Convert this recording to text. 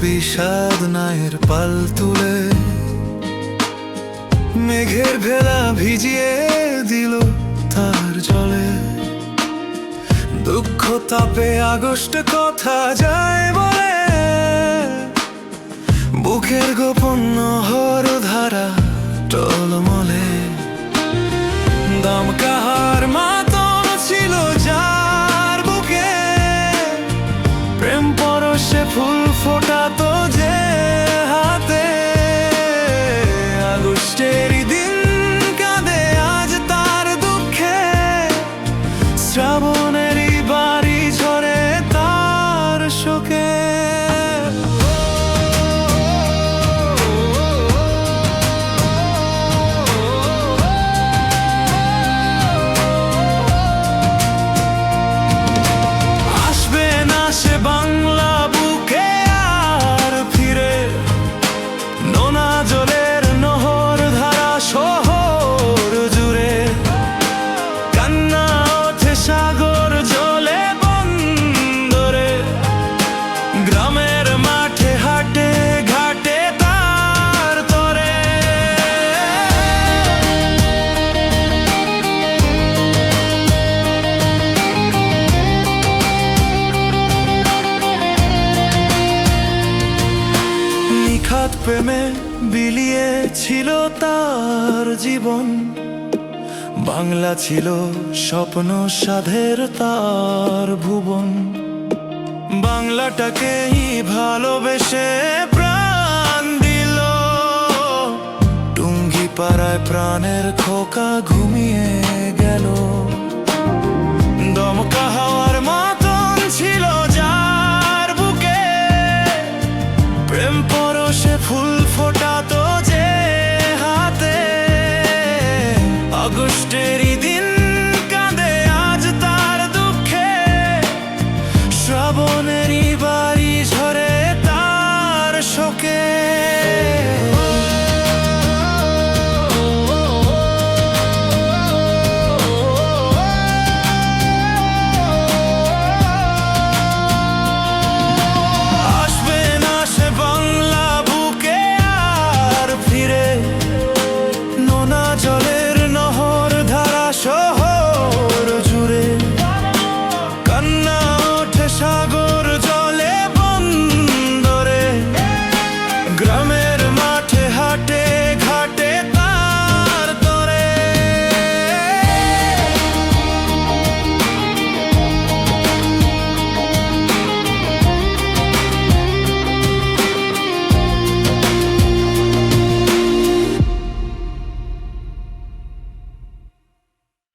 বিষাদ নায়ের পাল তুলে। মেঘের ভেলা ভিজিয়ে দিল তার জলে। দুঃখ তাপে আগস্ট কথা যায় বলে। বুকের গোপন হর ধারা টলমলে। দাম তার শোকে প্রেমে বিলিয়েছিল তার জীবন। বাংলা ছিল স্বপ্ন সাধের তার ভুবন। বাংলাটাকেই ভালোবেসে প্রাণ দিল। টুঙ্গি পাড়ায় প্রাণের খোকা ঘুমিয়ে Stay.